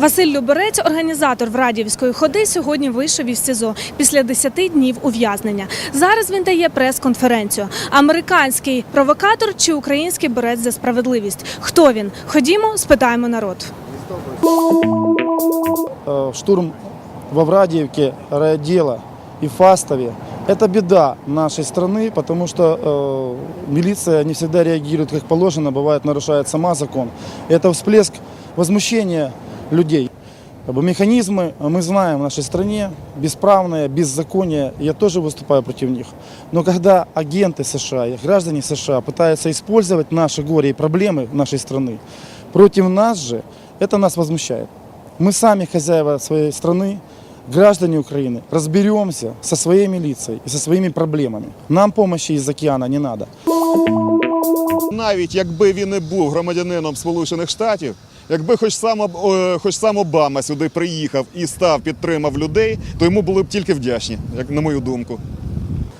Василь Люберець, організатор Врадіївської ходи, сьогодні вийшов із СІЗО після 10 днів ув'язнення. Зараз він дає прес-конференцію. Американський провокатор чи український борець за справедливість? Хто він? Ходімо, спитаємо народ. э, штурм во Врадиевке, райотдела и Фастове. Это беда нашей страны, потому что э, милиция не всегда реагирует как положено, бывает нарушает сама закон. Это всплеск возмущения людей. Механизмы мы знаем в нашей стране, бесправные, беззаконие, я тоже выступаю против них. Но когда агенты США граждане США пытаются использовать наши горе и проблемы нашей страны против нас же, это нас возмущает. Мы сами хозяева своей страны, граждане Украины, разберемся со своей милицией и со своими проблемами. Нам помощи из океана не надо. Навіть якби він не був громадянином Сполучених Штатів, якби хоч сам, е, хоч сам Обама сюди приїхав і став, підтримав людей, то йому були б тільки вдячні, як на мою думку.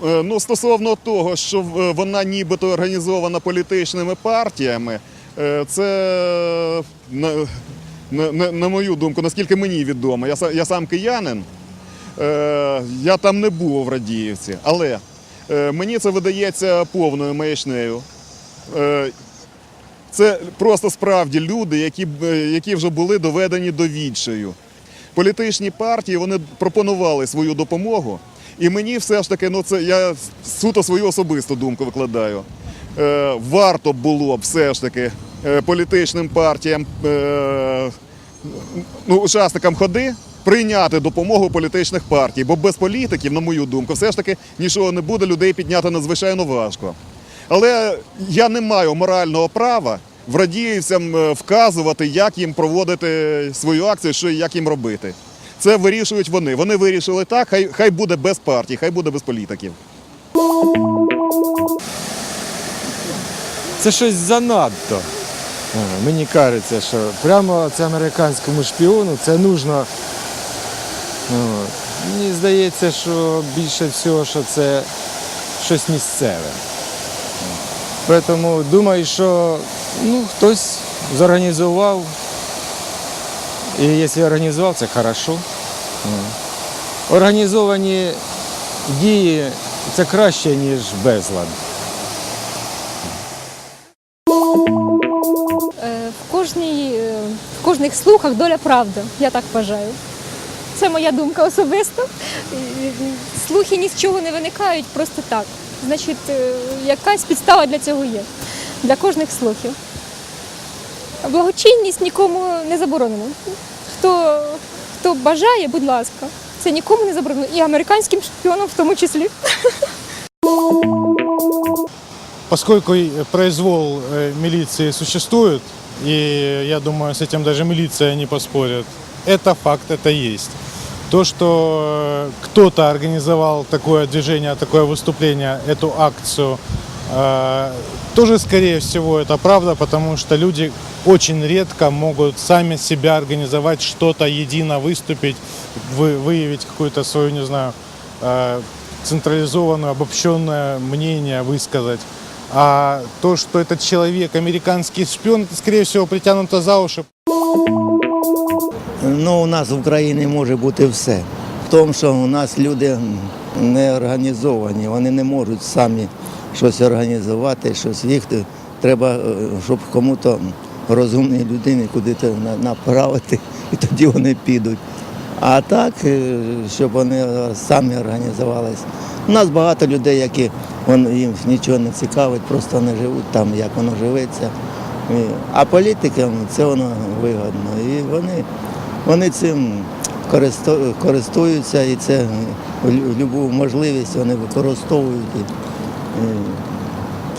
Е, Ну, стосовно того, що вона нібито організована політичними партіями, е, це на, на, на, мою думку, наскільки мені відомо, я, я сам киянин, е, я там не був в Радіївці, але е, мені це видається повною маячнею. Е, Це просто справді люди, які, е, які вже були доведені до відчаю. Політичні партії вони пропонували свою допомогу, і мені все ж таки, ну це я суто свою особисту думку викладаю. Е, варто було б все ж таки політичним партіям, е, ну, учасникам ходи прийняти допомогу політичних партій, бо без політиків, на мою думку, все ж таки нічого не буде, людей підняти надзвичайно важко. Але я не маю морального права в радіївцям е, вказувати, як їм проводити свою акцію, що як їм робити. Це вирішують вони. Вони вирішили так, хай, хай буде без партій, хай буде без політиків. Це щось занадто. О, Мені кажеться, що прямо це американському шпіону це нужно. Мені здається, що більше всього, що це щось місцеве. Тому думаю, що ну, хтось зорганізував. І якщо організував, це хорошо. Організовані дії це краще, ніж безлад. Кожних слухах доля правди, я так вважаю. Це моя думка особиста. Е, Слухи ні з чого не виникають просто так. Значить, е, якась підстава для цього є, для кожних слухів. Благочинність нікому не заборонена. Хто, хто бажає, будь ласка, це нікому не заборонено. І американським шпіонам в тому числі. Поскольку произвол э, милиции существует, и я думаю, с этим даже милиция не поспорит, это факт, это есть. То, что э, кто-то организовал такое движение, такое выступление, эту акцию, э, тоже, скорее всего, это правда, потому что люди очень редко могут сами себя организовать, что-то едино выступить, вы- выявить какую-то свою, не знаю, централизованное, обобщенное мнение высказать. А то, что этот человек американский шпион, это, скорее всего, притянуто за уши. Ну, у нас в Україні може бути все. В тому, що у нас люди не організовані, вони не можуть самі щось організувати, щось їх треба, е, щоб кому-то розумній людині куди-то направити, і тоді вони підуть. А так, е, щоб вони самі організувалися. У нас багато людей, які їм нічого не цікавить, просто вони живуть там, як воно живеться. А політикам це воно вигодно. І вони, вони цим користуються і це любу можливість вони використовують,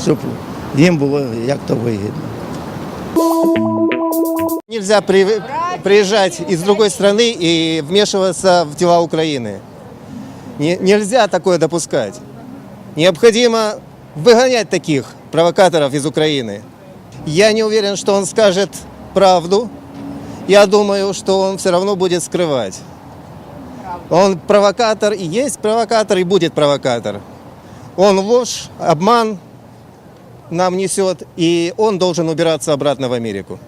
щоб їм було як то вигідно. Нельзя при- приезжать из другой страны и вмешиваться в дела Украины. Не- нельзя такое допускать. Необходимо выгонять таких провокаторов из Украины. Я не уверен, что он скажет правду. Я думаю, что он все равно будет скрывать. Он провокатор и есть провокатор, и будет провокатор. Он ложь, обман нам несет, и он должен убираться обратно в Америку.